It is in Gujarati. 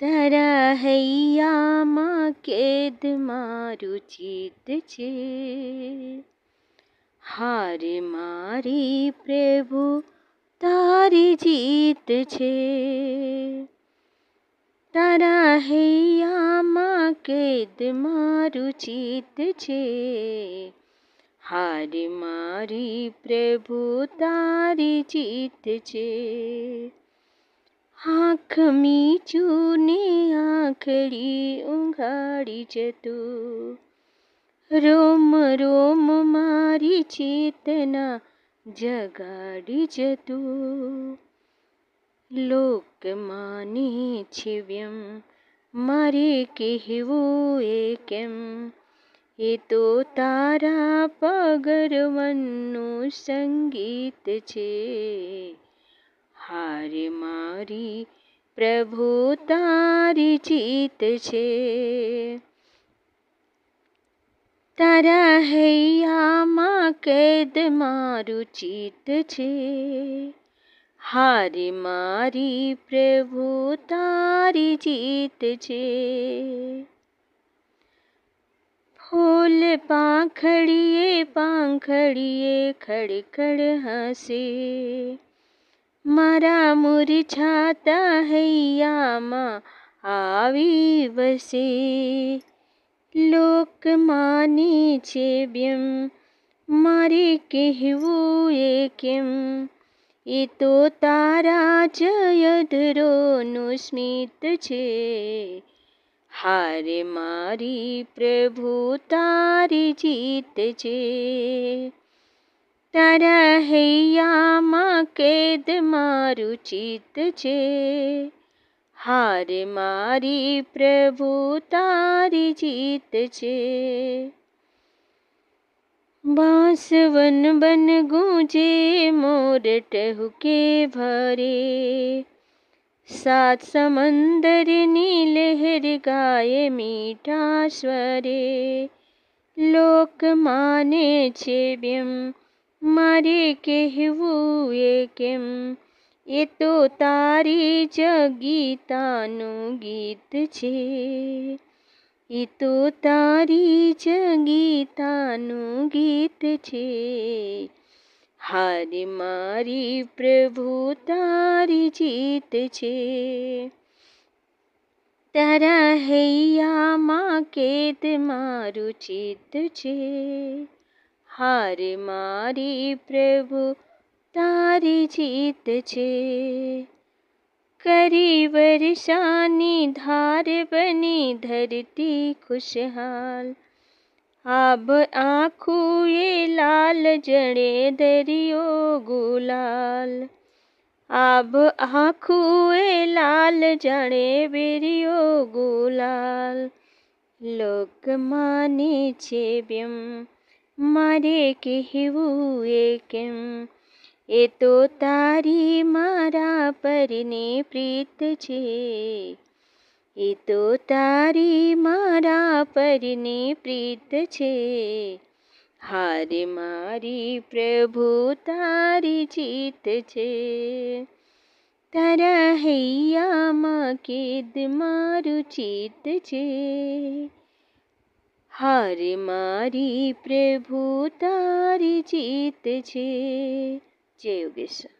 તારા હૈયામાં કેદ મારું ચિત્ત છે હાર મારી પ્રભુ તારી જીત છે તારા હૈયામાં કેદ મારું ચિત્ત છે હાર મારી પ્રભુ તારી જીત છે આંખ મીચું ને આંખડી ઊંઘાડી જતું રોમ રોમ મારી ચેતના જગાડી જતું લોક માને છે વ્યમ મારે કહેવું એ કેમ એ તો તારા પગરવનનું સંગીત છે હાર મારી પ્રભુ તારી જીત છે તારા હૈયામાં કેદ મારું ચિત્ત છે હાર મારી પ્રભુ તારી જીત છે ફૂલ પાંખડીએ પાંખડીએ ખડખડ હસે મારા મુરઝાતા હૈયામાં આવી વસે. લોક માને છે બેમ મારે કહેવું એ કેમ? એ તો તારા જયધરોનું સ્મિત છે. હારે મારી પ્રભુ તારી જીત છે. તારા હૈયામાં કેદ મારું ચિત્ત છે હાર મારી પ્રભુ તારી જીત છે બાંસવન બન ગુંજે મોર ટહુકે ભરે સાત સમંદરની લહેર ગાય મીઠા સ્વરે લોક માને છે વ્યમ મારે કહેવું એ કેમ? એ તો તારી જ ગીતાનું ગીત છે. એ તો તારી જ ગીતાનું ગીત છે. હાર મારી પ્રભુ તારી જીત છે. તારા હૈયામાં કેદ મારું ચિત્ત છે. હાર મારી પ્રભુ, તારી જીત છે. કરી વર્ષાની ધાર બની ધરતી ખુશહાલ. આબ આખું એ લાલ જડે દરિયો ગુલાલ. આબ આખું એ લાલ જાણે બેરિયો ગુલાલ. લોક માને છે વ્યમ મારે કહેવું એ કેમ? એ તો તારી મારા પરને પ્રીત છે. એ તો તારી મારા પરને પ્રીત છે. હારે મારી પ્રભુ તારી જીત છે. તારા હૈયામાં કેદ મારું ચિત્ત છે. હાર મારી પ્રભુ તારી જીત છે જય યોગેશ્વર